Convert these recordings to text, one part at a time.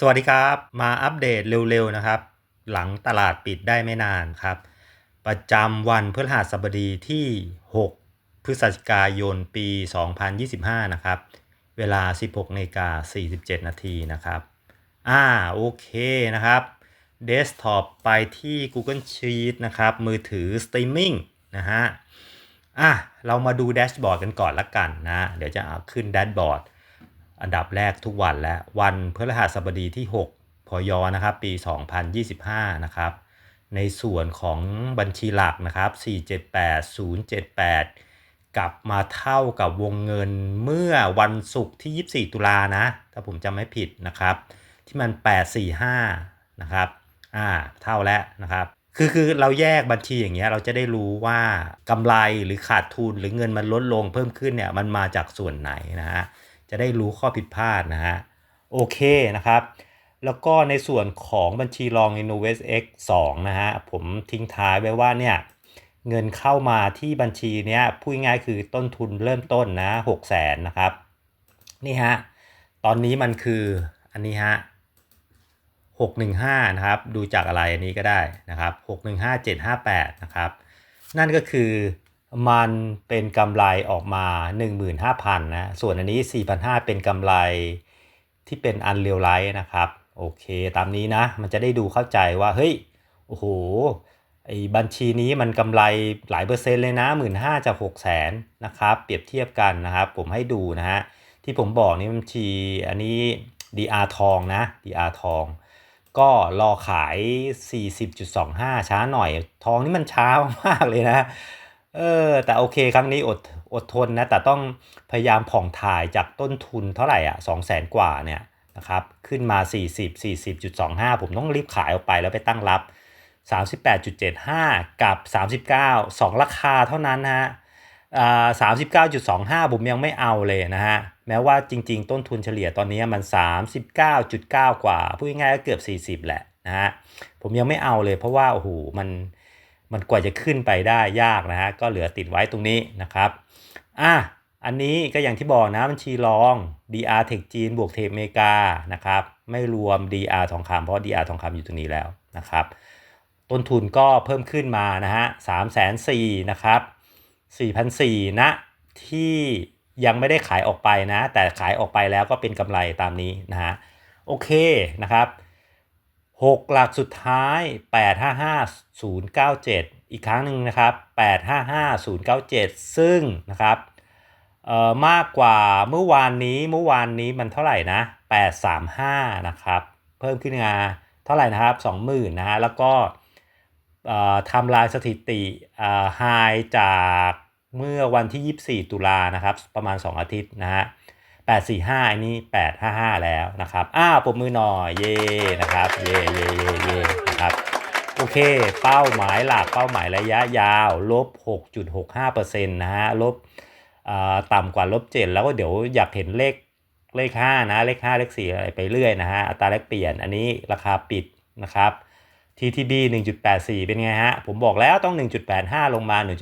สวัสดีครับ มาอัปเดตเร็วๆนะครับ หลังตลาดปิดได้ไม่นานครับ ประจำวันพฤหัสบดีที่ 6 พฤศจิกายนปี 2025 นะครับ เวลา 16นกา47 นาทีนะครับ อ่าโอเคนะครับเดสก์ท็อปไปที่ Google Sheet นะครับ มือถือสตรีมมิ่งนะฮะอะเรามาดูแดชบอร์ดกันก่อนละกันนะ เดี๋ยวจะเอาขึ้นแดชบอร์ด อันดับแรกทุกวันและวันพฤหัสบดีที่ 6 พยนะครับ ปี 2025 นะครับ ในส่วนของบัญชีหลักนะครับ 478078 กลับมาเท่ากับวงเงินเมื่อวันศุกร์ที่ 24 ตุลานะ ถ้าผมจำไม่ผิดนะครับ ที่มัน 845 นะครับ อ่า เท่าแล้วนะครับคือคือเราแยกบัญชีอย่างเงี้ยเราจะได้รู้ว่ากำไรหรือขาดทุนหรือเงินมันลดลงเพิ่มขึ้นเนี่ยมันมาจากส่วนไหนนะฮะ จะได้รู้ข้อผิดพลาดนะฮะโอเคนะครับ แล้วก็ในส่วนของบัญชีรอง Innovate X 2 นะฮะผมทิ้งท้ายไว้ว่าเนี่ยเงินเข้ามาที่บัญชีเนี้ยพูดง่ายคือต้นทุนเริ่มต้นนะ6 0 0 0 0นนะครับ นี่ฮะตอนนี้มันคืออันนี้ฮะ615นะครับ ดูจากอะไรอันนี้ก็ได้นะครับ615758นะครับ นั่นก็คือ มันเป็นกำไรออกมา 15,000นะส่วนอันนี้ 4,500 เป็นกำไรที่เป็นอันเรียวไลท์นะครับ โอเค ตามนี้นะ มันจะได้ดูเข้าใจว่า เฮ้ย โอ้โหไอ้บัญชีนี้มันกำไรหลายเปอร์เซ็นต์เลยนะ 1 5 0 0 0จาก6 0 0 0 0นะครับ เปรียบเทียบกันนะครับ ผมให้ดูนะฮะ ที่ผมบอกนี่บัญชีอันนี้ DR ทองนะ DR ทอง ก็รอขาย 40.25 ช้าหน่อย ทองนี่มันช้ามากเลยนะ เออแต่โอเคครั้งนี้อดอดทนนะแต่ต้องพยายามผ่องถ่ายจากต้นทุนเท่าไหร่อะ2 0 0แสนกว่าเนี่ยนะครับขึ้นมา 40 40.25 ผมต้องรีบขายออกไปแล้วไปตั้งรับ 38.75 กับ 39 2 ราคาเท่านั้นนะฮะอ่า39.25ผมยังไม่เอาเลยนะฮะ แม้ว่าจริงๆ ต้นทุนเฉลี่ยตอนนี้มัน 39.9 กว่า พูดง่ายๆก็เกือบ 40 แหละนะฮะ ผมยังไม่เอาเลยเพราะว่า โอ้โห มัน มันกว่าจะขึ้นไปได้ยากนะฮะก็เหลือติดไว้ตรงนี้นะครับอะอันนี้ก็อย่างที่บอกนะบัญชีรอง DR เทคจีนบวกเทคอเมริกานะครับไม่รวม DR ทองคำเพราะ DR ทองคำอยู่ตรงนี้แล้วนะครับต้นทุนก็เพิ่มขึ้นมานะฮะสามแสนสี่นะครับสี่พันสี่นะที่ยังไม่ได้ขายออกไปนะ แต่ขายออกไปแล้วก็เป็นกำไรตามนี้นะฮะโอเคนะครับ 6 หลักสุดท้าย 855097 อีกครั้งหนึ่งนะครับ 855097 ซึ่งนะครับเอ่อมากกว่าเมื่อวานนี้เมื่อวานนี้มันเท่าไหร่นะ 835 นะครับ เพิ่มขึ้นมาเท่าไหร่นะครับ 20,000นะฮะแล้วก็ทำลายสถิติไฮจากเมื่อวันที่ 24 ตุลานะครับ ประมาณ 2 อาทิตย์นะฮะ 845 อันนี้ 855 แล้วนะครับ อ้าวปมมือหน่อยเย่นะครับ เย่เย่เย่เย่นะครับ โอเค เป้าหมายหลัก เป้าหมายระยะยาว ลบ 6.65%นะฮะ ลบต่ำกว่าลบ 7 แล้วก็เดี๋ยวอยากเห็นเลขเลข 5 นะ เลข 5 เลข 4 อะไรไปเรื่อยนะฮะ อัตราแลกเปลี่ยน อันนี้ราคาปิดนะครับ TTB 1.84 เป็นไงฮะ ผมบอกแล้วต้อง 1.85 ลงมา 1.85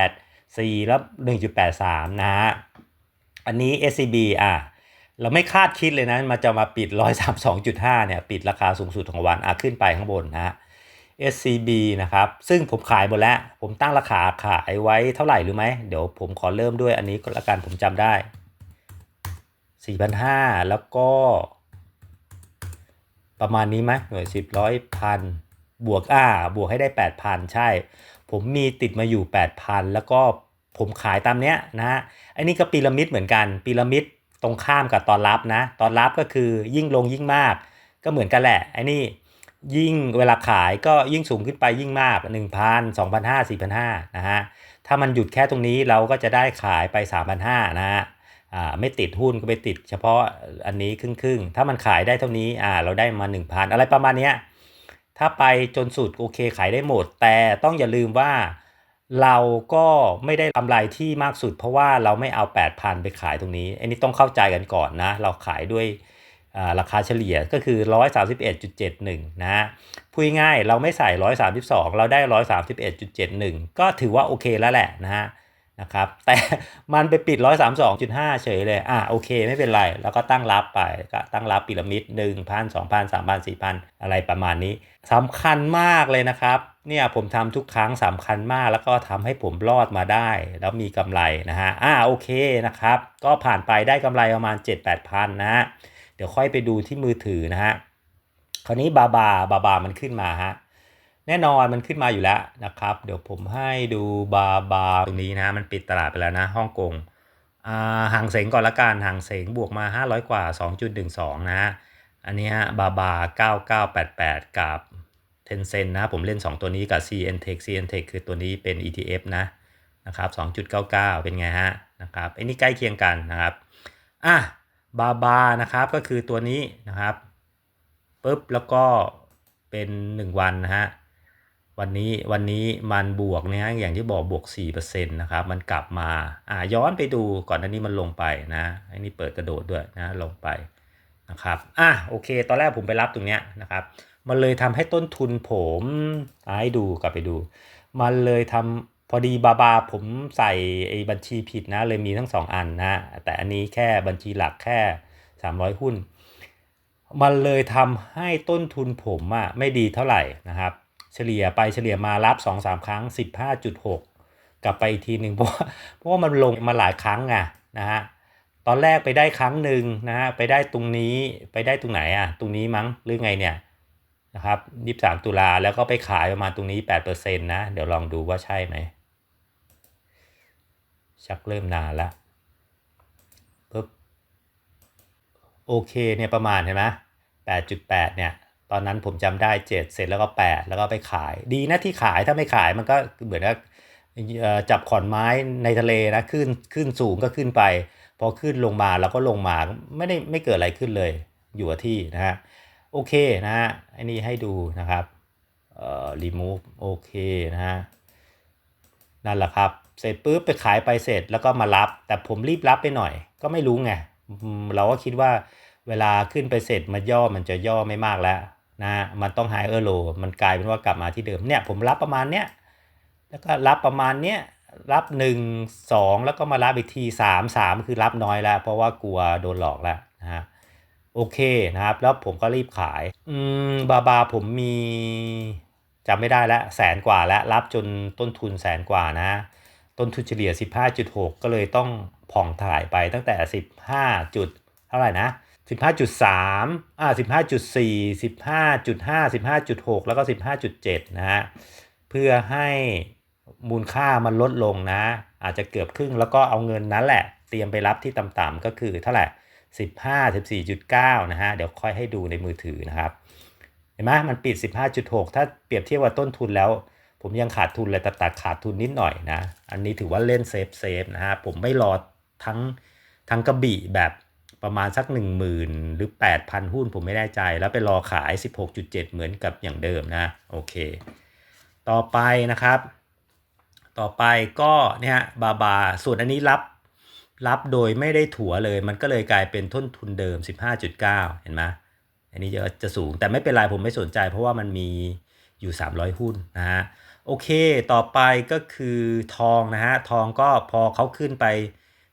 1.84 แล้ว 1.83 นะฮะ อันนี้ SCB อะเราไม่คาดคิดเลยนะ มันจะมาปิด 132.5 เนี่ย ปิดราคาสูงสุดของวันอะขึ้นไปข้างบนนะฮะ SCB นะครับ ซึ่งผมขายหมดแล้ว ผมตั้งราคาขายไว้เท่าไหร่รู้ไหม เดี๋ยวผมขอเริ่มด้วยอันนี้ก็แล้วกันผมจำได้ 4,500 แล้วก็ ประมาณนี้ไหมหน่วยสิบร้อยพันบวกอ่าบวกให้ได้ 8,000 ใช่ ผมมีติดมาอยู่ 8,000 แล้วก็ ผมขายตามเนี้ยนะฮะอันนี้ก็พีระมิดเหมือนกันพีระมิดตรงข้ามกับตอนรับนะ ตอนรับก็คือยิ่งลงยิ่งมาก ก็เหมือนกันแหละไอ้นี่ยิ่งเวลาขายก็ยิ่งสูงขึ้นไปยิ่งมาก 1,000 2,500 4,500นะฮะถ้ามันหยุดแค่ตรงนี้เราก็จะได้ขายไป 3,500นะฮะอ่าไม่ติดหุ้นก็ไปติดเฉพาะอันนี้ครึ่งครึ่งถ้ามันขายได้เท่านี้อ่าเราได้มา 1,000 อะไรประมาณเนี้ยถ้าไปจนสุดโอเคขายได้หมด แต่ต้องอย่าลืมว่า เราก็ไม่ได้กำไรที่มากสุด เพราะว่าเราไม่เอา 8,000 ไปขายตรงนี้ อันนี้ต้องเข้าใจกันก่อนนะ เราขายด้วยราคาเฉลี่ยก็คือ 131.71 นะพูดง่ายเราไม่ใส่ 132 เราได้ 131.71 ก็ถือว่าโอเคแล้วแหละนะฮะ นะครับ แต่มันไปปิด 132.5 เฉยเลย อะโอเคไม่เป็นไร แล้วก็ตั้งรับไปก็ตั้งรับพีระมิด 1,000 2,000 3,000 4,000 อะไรประมาณนี้สำคัญมากเลยนะครับ เนี่ยผมทำทุกครั้งสำคัญมาก แล้วก็ทำให้ผมรอดมาได้ แล้วมีกำไรนะฮะ อ่าโอเคนะครับ ก็ผ่านไปได้กำไรประมาณ 7-8พันนะฮะ เดี๋ยวค่อยไปดูที่มือถือนะฮะ คราวนี้บาบาบาบามันขึ้นมาฮะ แน่นอนมันขึ้นมาอยู่แล้วนะครับ เดี๋ยวผมให้ดูบาบาตรงนี้นะ มันปิดตลาดไปแล้วนะฮ่องกงอ่าห่างเสงก่อนละกันห่างเสงบวกมา 500 กว่า 2.12 นะฮะอันนี้ฮะบาบา 9988 กับเทนเซนนะ ผมเล่น 2 ตัวนี้กับ CNTech CNTech คือตัวนี้เป็น ETF นะนะครับ 2.99 เป็นไงฮะนะครับไอ้นี่ใกล้เคียงกันนะครับอะบาบานะครับก็คือตัวนี้นะครับปุ๊บแล้วก็เป็น 1 วันนะฮะ วันนี้วันนี้มันบวกเนี่ยอย่างที่บอกบวก4%นะครับมันกลับมาอ่าย้อนไปดูก่อนหน้านี้มันลงไปนะไอ้นี่เปิดกระโดดด้วยนะลงไปนะครับอะโอเค ตอนแรกผมไปรับตรงเนี้ยนะครับมันเลยทำให้ต้นทุนผมให้ดูกลับไปดู มันเลยทำพอดีบาบาผมใส่ไอ้บัญชีผิดนะเลยมีทั้ง 2 อันนะแต่อันนี้แค่บัญชีหลักแค่ 300 หุ้น มันเลยทำให้ต้นทุนผมอะไม่ดีเท่าไหร่นะครับ เฉลี่ยไปเฉลี่ยมารับ 2-3 ครั้ง 15.6 กลับไปอีกทีหนึ่งเพราะว่าเพราะว่ามันลงมาหลายครั้งไงนะฮะตอนแรกไปได้ครั้งหนึ่งนะฮะไปได้ตรงนี้ไปได้ตรงไหนอะตรงนี้มั้งหรือไงเนี่ยนะครับ23ตุลาแล้วก็ไปขายประมาณตรงนี้8%นะ เดี๋ยวลองดูว่าใช่ไหม ชักเริ่มนานละปึ๊บโอเคเนี่ยประมาณเห็นไหม8.8เนี่ย ตอนนั้นผมจำได้ 7 เสร็จแล้วก็ 8 แล้วก็ไปขาย ดีนะที่ขายถ้าไม่ขายมันก็เหมือนกับจับขอนไม้ในทะเลนะขึ้นขึ้นสูงก็ขึ้นไป พอขึ้นลงมาเราก็ลงมาไม่ได้ไม่เกิดอะไรขึ้นเลย อยู่ที่นะฮะโอเคนะฮะอันนี้ให้ดูนะครับเอ่อ remove โอเคนะฮะนั่นแหละครับ เสร็จปุ๊บไปขายไปเสร็จแล้วก็มารับ แต่ผมรีบรับไปหน่อย ก็ไม่รู้ไงเราก็คิดว่าเวลาขึ้นไปเสร็จมันย่อมันจะย่อไม่มากแล้ว นะมันต้อง higher low มันกลายเป็นว่ากลับมาที่เดิมเนี่ยผมรับประมาณเนี้ยแล้วก็รับประมาณเนี้ยรับ 1 2 แล้วก็มารับอีกที 3 3 คือรับน้อยแล้ว เพราะว่ากลัวโดนหลอกแล้วนะฮะโอเคนะครับ แล้วผมก็รีบขาย อืมบาบาผมมีจำไม่ได้แล้วแสนกว่าแล้วรับจนต้นทุนแสนกว่านะ ต้นทุนเฉลี่ย 15.6 ก็เลยต้องผ่องถ่ายไปตั้งแต่ 15 จุดเท่าไหร่นะ 15.3อ่า15.4 15.5 15.6 แล้วก็ 15.7 นะฮะ เพื่อให้มูลค่ามันลดลงนะ อาจจะเกือบครึ่งแล้วก็เอาเงินนั้นแหละ เตรียมไปรับที่ต่ำๆก็คือเท่าไหร่ 15 14.9 นะฮะ เดี๋ยวค่อยให้ดูในมือถือนะครับ เห็นไหมมันปิด 15.6 ถ้าเปรียบเทียบกับต้นทุนแล้ว ผมยังขาดทุนเลยแต่ตัดขาดทุนนิดหน่อยนะ อันนี้ถือว่าเล่นเซฟเซฟนะฮะ ผมไม่รอทั้งทั้งกระบี่แบบ ประมาณสัก 10,000 หรือ 8,000 หุ้นผมไม่แน่ใจ แล้วไปรอขาย 16.7 เหมือนกับอย่างเดิมนะโอเค ต่อไปนะครับ ต่อไปก็เนี่ยบาบาส่วนอันนี้รับรับโดยไม่ได้ถัวเลย มันก็เลยกลายเป็นต้นทุนเดิม 15.9 เห็นไหมอันนี้จะจะสูงแต่ไม่เป็นไรผมไม่สนใจ เพราะว่ามันมีอยู่ 300 หุ้นนะฮะโอเค ต่อไปก็คือทองนะฮะทองก็พอเขาขึ้นไป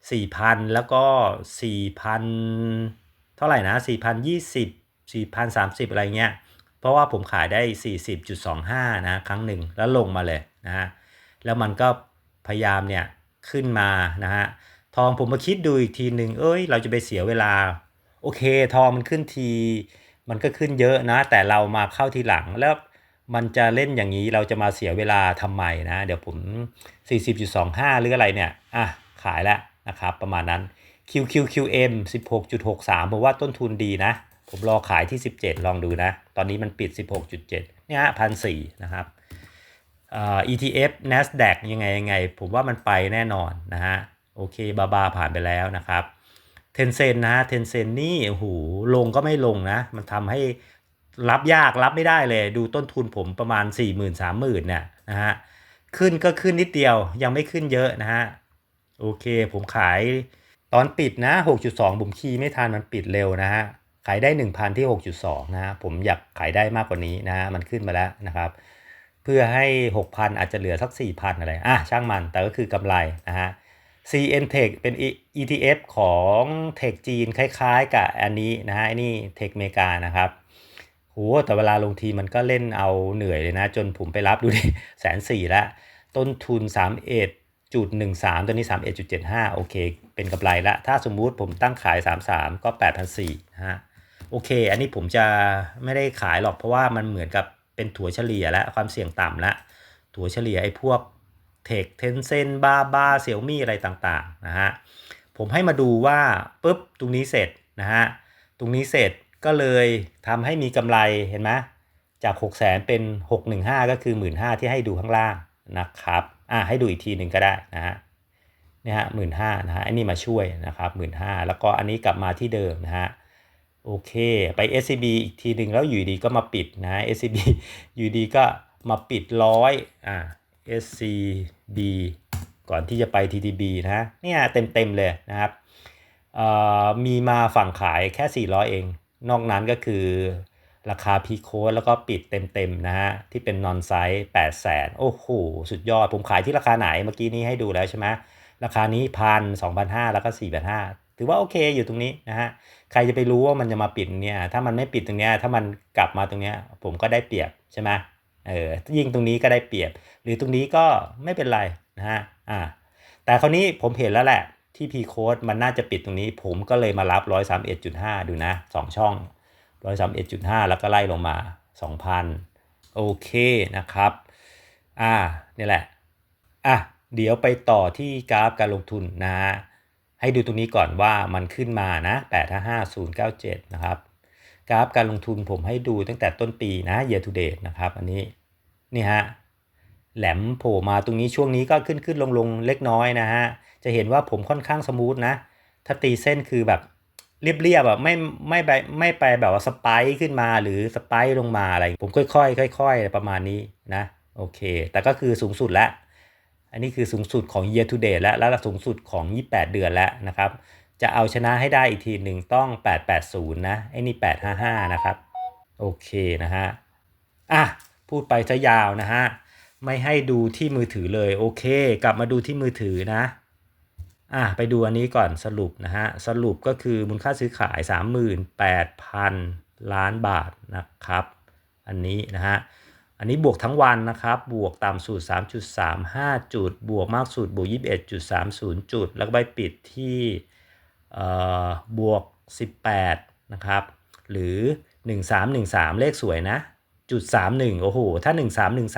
4,000 แล้วก็ 4,000 เท่าไหร่นะ 4,020 4,030 อะไรเงี้ย เพราะว่าผมขายได้ 40.25 นะ ครั้งหนึ่งแล้วลงมาเลยนะฮะ แล้วมันก็พยายามเนี่ยขึ้นมานะฮะ ทองผมมาคิดดูอีกทีหนึ่งเอ้ย เราจะไปเสียเวลา โอเค ทองมันขึ้นที มันก็ขึ้นเยอะนะ แต่เรามาเข้าทีหลังแล้วมันจะเล่นอย่างนี้เราจะมาเสียเวลาทำไมนะ เดี๋ยวผม 40.25 หรืออะไรเนี่ย อะ ขายแล้ว นะครับประมาณนั้น QQQM 16.63 ผมว่าต้นทุนดีนะ ผมรอขายที่ 17 ลองดูนะ ตอนนี้มันปิด 16.7 เนี่ยพันสี่นะครับ ETF NASDAQ ยังไงยังไง ผมว่ามันไปแน่นอนนะฮะ โอเค บาบาผ่านไปแล้วนะครับ เทนเซนนะเทนเซนนี่โอ้โหลงก็ไม่ลงนะ มันทำให้รับยากรับไม่ได้เลย ดูต้นทุนผมประมาณ 4 0 0 0 0 3 0 0 0เนี่ยนะฮะ ขึ้นก็ขึ้นนิดเดียวยังไม่ขึ้นเยอะนะฮะ โอเค ผมขายตอนปิดนะ 6.2 ผมคีย์ไม่ทันมันปิดเร็วนะฮะ ขายได้ 1,000 ที่ 6.2 นะฮะ ผมอยากขายได้มากกว่านี้นะฮะ มันขึ้นมาแล้วนะครับ เพื่อให้ 6,000 อาจจะเหลือสัก 4,000 อะไร อะ ช่างมัน แต่ก็คือกำไรนะฮะ CN Tech เป็น ETF ของ Tech จีนคล้ายๆ กับอันนี้นะฮะอันนี้ Tech เมกานะครับโหแต่เวลาลงทีมันก็เล่นเอาเหนื่อยเลยนะ จนผมไปรับดูดิแสนสี่ละ ต้นทุน 31 จุด13ตัวนี้31.75โอเค เป็นกำไรละ ถ้าสมมุติผมตั้งขาย33ก็8,400นะฮะโอเค อันนี้ผมจะไม่ได้ขายหรอกเพราะว่ามันเหมือนกับเป็นถัวเฉลี่ยและความเสี่ยงต่ำละถัวเฉลี่ยไอ้พวกเทคเทนเซนบาบาเสี่ยวมี่อะไรต่างๆนะฮะผมให้มาดูว่าปุ๊บตรงนี้เสร็จนะฮะตรงนี้เสร็จก็เลยทำให้มีกำไรเห็นไหมจาก 6 0 0 0 0 เป็น 615 ก็คือ 1 5ื่นที่ให้ดูข้างล่างนะครับ อะให้ดูอีกทีหนึ่งก็ได้นะฮะนี่ฮะหมื่นห้านะฮะอันนี้มาช่วยนะครับหมื่นห้าแล้วก็อันนี้กลับมาที่เดิมนะฮะโอเคไป SCB อีกทีหนึ่งแล้วอยู่ดีก็มาปิดนะ SCB อยู่ดีก็มาปิดร้อยอ่า SCB ก่อนที่จะไป TTB นะเนี่ยเต็มเต็มเลยนะครับมีมาฝั่งขายแค่ 400 เอง นอกนั้นก็คือ ราคาพีโค้ดแล้วก็ปิดเต็มๆนะฮะที่เป็นนอนไซส์8 0 0แสนโอ้โหสุดยอด ผมขายที่ราคาไหนเมื่อกี้นี้ให้ดูแล้วใช่ไหมราคานี้พันสองพันห้าแล้วก็สี่พันห้าถือว่าโอเคอยู่ตรงนี้นะฮะใครจะไปรู้ว่ามันจะมาปิดเนี่ยถ้ามันไม่ปิดตรงเนี้ยถ้ามันกลับมาตรงเนี้ยผมก็ได้เปรียบใช่ไหมเออยิ่งตรงนี้ก็ได้เปรียบ หรือตรงนี้ก็ไม่เป็นไรนะฮะอ่าแต่คราวนี้ผมเห็นแล้วแหละที่ P code มันน่าจะปิดตรงนี้ ผมก็เลยมารับ 131.5 ดูนะ 2 ช่อง 131.5แล้วก็ไล่ลงมา2,000โอเคนะครับ อ่านี่แหละ อะ เดี๋ยวไปต่อที่กราฟการลงทุนนะฮะ ให้ดูตรงนี้ก่อนว่ามันขึ้นมานะ855097 นะครับ กราฟการลงทุนผมให้ดูตั้งแต่ต้นปีนะ year to date นะครับ อันนี้ นี่ฮะ แหลมโผล่มาตรงนี้ช่วงนี้ก็ขึ้นขึ้นลงลงเล็กน้อยนะฮะ จะเห็นว่าผมค่อนข้างสมูทนะ ถ้าตีเส้นคือแบบ เรียบๆแบบไม่ไม่ไปไม่ไปแบบว่าสไปค์ขึ้นมาหรือสไปค์ลงมาอะไร ผมค่อยๆค่อยๆประมาณนี้นะโอเค แต่ก็คือสูงสุดแล้วอันนี้คือสูงสุดของ year to date แล้วและสูงสุดของ 28 เดือนแล้วนะครับ จะเอาชนะให้ได้อีกทีหนึ่งต้อง 880 นะไอ้นี่ 855 นะครับ โอเคนะฮะอะพูดไปจะยาวนะฮะ ไม่ให้ดูที่มือถือเลย โอเค กลับมาดูที่มือถือนะ อะไปดูอันนี้ก่อนสรุปนะฮะ สรุปก็คือมูลค่าซื้อขาย 38,000 ล้านบาทนะครับ อันนี้นะฮะ อันนี้บวกทั้งวันนะครับ บวกต่ำสุด 3.35 จุด บวกมากสุด บวก 21.30 จุด แล้วก็ไปปิดที่บวก 18 นะครับ หรือ 1313 เลขสวยนะ จุด 31 โอ้โห ถ้า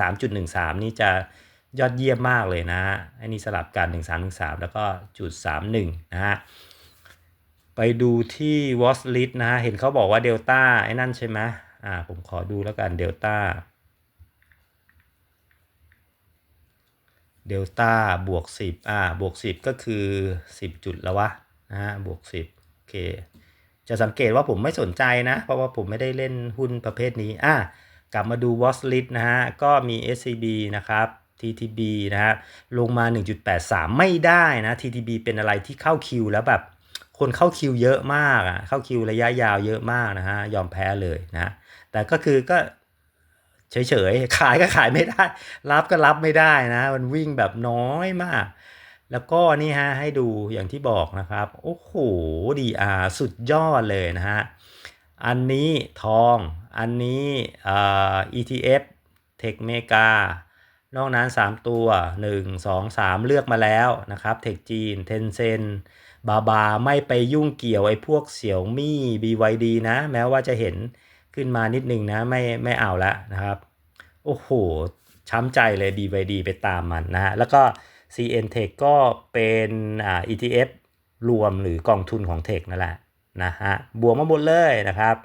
1313.13 นี่จะ ยอดเยี่ยมมากเลยนะอันนี้สลับกัน 1313 แล้วก็จุด 31 นะฮะ ไปดูที่ watch list นะฮะ เห็นเขาบอกว่าเดลต้าไอ้นั่นใช่ไหมอ่า ผมขอดูแล้วกันเดลต้าเดลต้าบวก 10 อ่า บวก 10 ก็คือ 10 จุดแล้ววะ นะฮะ บวก 10 โอเค จะสังเกตว่าผมไม่สนใจนะ เพราะว่าผมไม่ได้เล่นหุ้นประเภทนี้ อะกลับมาดู watch list นะฮะ ก็มี SCB นะครับ TTB นะฮะลงมา 1.83 ไม่ได้นะ TTB เป็นอะไรที่เข้าคิวแล้วแบบคนเข้าคิวเยอะมากอะเข้าคิวระยะยาวเยอะมากนะฮะยอมแพ้เลยนะแต่ก็คือก็เฉยๆ ขายก็ขายไม่ได้ รับก็รับไม่ได้นะ มันวิ่งแบบน้อยมาก แล้วก็นี่ฮะให้ดูอย่างที่บอกนะครับ โอ้โหดีอาสุดยอดเลยนะฮะ อันนี้ทอง อันนี้อ่อ ETF เทคเมกา นอกนั้น 3 ตัว 1 2 3 เลือกมาแล้วนะครับเทคจีนเทนเซนบาบาไม่ไปยุ่งเกี่ยวไอ้พวกเสี่ยวมี่ BYD นะ แม้ว่าจะเห็นขึ้นมานิดนึงนะ ไม่ไม่เอาละนะครับ โอ้โห ช้ำใจเลย BYD ไปตามมันนะฮะ แล้วก็ CN Tech ก็เป็นอ่า ETF รวมหรือกองทุนของ Tech นั่นแหละนะฮะ บวกมาหมดเลยนะครับ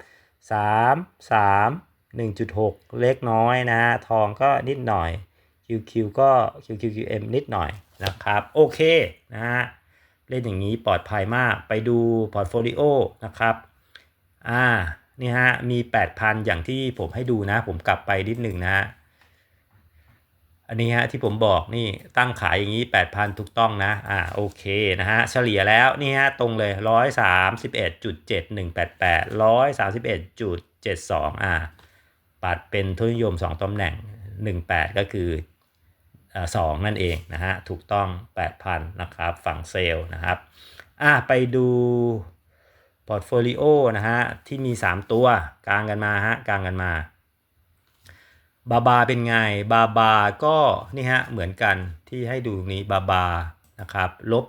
3 3 1.6 เล็กน้อยนะฮะ ทองก็นิดหน่อย QQ ก็ QQQM นิดหน่อยนะครับ โอเคนะฮะเล่นอย่างนี้ปลอดภัยมากไปดูพอร์ตโฟลิโอนะครับอ่านี่ฮะมี 8,000 อย่างที่ผมให้ดูนะ ผมกลับไปนิดหนึ่งนะฮะอันนี้ฮะที่ผมบอกนี่ตั้งขายอย่างนี้ 8,000 ถูกต้องนะอ่าโอเคนะฮะเฉลี่ยแล้วนี่ฮะตรงเลย 131.7188 131.72อ่าปัดเป็นทุนนิยม 2ตำแหน่ง 18 ก็คือ สองนั่นเองนะฮะถูกต้อง 8,000 นะครับ ฝั่งเซลล์นะครับอะไปดูพอร์ตโฟลิโอนะฮะที่มี 3 ตัวกลางกันมาฮะกลางกันมา บาบาเป็นไง บาบาก็นี่ฮะเหมือนกันที่ให้ดูนี้บาบานะครับลบ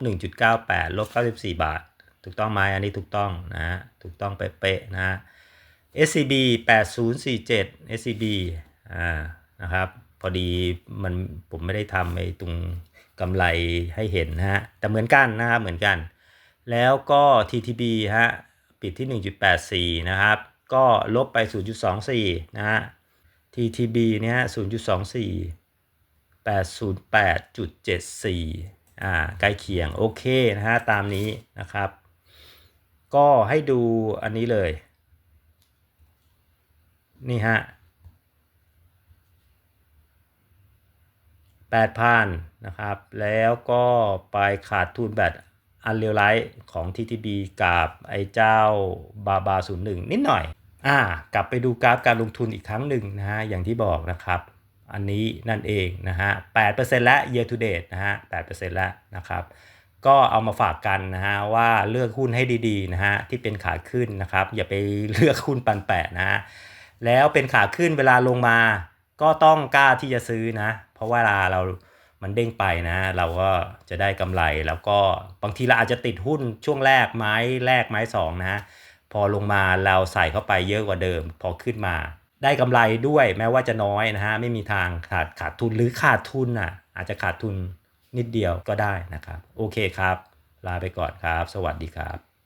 1.98ลบ94 บาท ถูกต้องไหมอันนี้ถูกต้องนะฮะถูกต้องเป๊ะๆนะฮะ SCB 8047 SCB อ่านะครับ พอดีมันผมไม่ได้ทำไอ้ตรงกำไรให้เห็นนะฮะ แต่เหมือนกันนะครับเหมือนกัน แล้วก็ TTB ฮะ ปิดที่ 1.84 นะครับ ก็ลบไป 0.24 นะฮะ TTB เนี่ย 0.24 808.74 อ่า ใกล้เคียง โอเคนะฮะ ตามนี้นะครับ ก็ให้ดูอันนี้เลย นี่ฮะ 8,000นะครับ แล้วก็ไปขาดทุนแบบอันเรียลไลท์ของ TTB กับไอ้เจ้าบาบา01 นิดหน่อย อ่ากลับไปดูกราฟการลงทุนอีกครั้งหนึ่งนะฮะ อย่างที่บอกนะครับ อันนี้นั่นเองนะฮะ8%และ year to date นะฮะ8%แล้วนะครับ ก็เอามาฝากกันนะฮะว่าเลือกหุ้นให้ดีๆนะฮะที่เป็นขาขึ้นนะครับ อย่าไปเลือกหุ้นปันแปะนะฮะแล้วเป็นขาขึ้นเวลาลงมา ก็ต้องกล้าที่จะซื้อนะ เพราะเวลาเรามันเด้งไปนะ เราก็จะได้กำไรแล้วก็บางทีเราอาจจะติดหุ้นช่วงแรกไม้แรกไม้สองนะพอลงมาเราใส่เข้าไปเยอะกว่าเดิม พอขึ้นมา ได้กำไรด้วยแม้ว่าจะน้อยนะฮะไม่มีทางขาดขาดทุนหรือขาดทุนอะอาจจะขาดทุนนิดเดียวก็ได้นะครับ โอเคครับ ลาไปก่อนครับ สวัสดีครับ